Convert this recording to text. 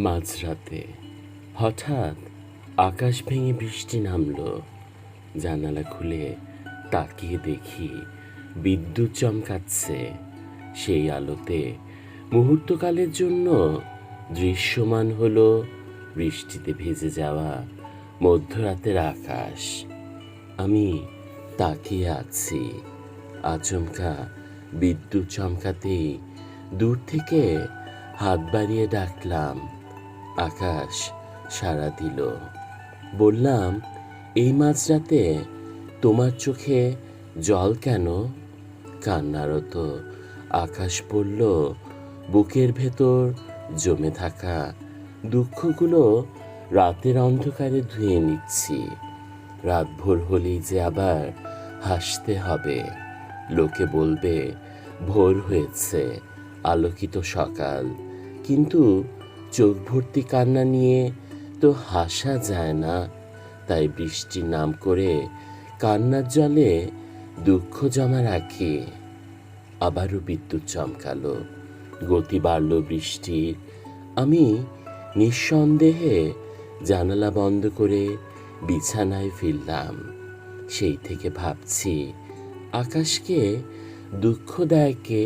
মাঝরাতে হঠাৎ আকাশ ভেঙে বৃষ্টি নামলো। জানালা খুলে তাকিয়ে দেখি বিদ্যুৎ চমকাচ্ছে। সেই আলোতে মুহূর্তকালের জন্য দৃশ্যমান হলো বৃষ্টিতে ভেজে যাওয়া মধ্যরাতের আকাশ। আমি তাকিয়ে আছি। আচমকা বিদ্যুৎ চমকাতেই দূর থেকে হাত বাড়িয়ে ডাকলাম আকাশ সাড়া দিল। বললাম, এই মাঝরাতে তোমার চোখে জল কেন? কান্নারত আকাশ পড়ল বুকের ভেতর জমে থাকা দুঃখগুলো রাতের অন্ধকারে ধুয়ে নিচ্ছি। রাত ভোর হলেই যে আবার হাসতে হবে। লোকে বলবে, ভোর হয়েছে, আলোকিত সকাল। কিন্তু চোখ ভর্তি কান্না নিয়ে তো হাসা যায় না। তাই বৃষ্টির নাম করে কান্নার জলে দুঃখ জমা রাখি। আবারও বিদ্যুৎ চমকালো, গতি বাড়ল বৃষ্টির। আমি নিঃসন্দেহে জানালা বন্ধ করে বিছানায় ফিরলাম। সেই থেকে ভাবছি, আকাশকে দুঃখ দেয় কে?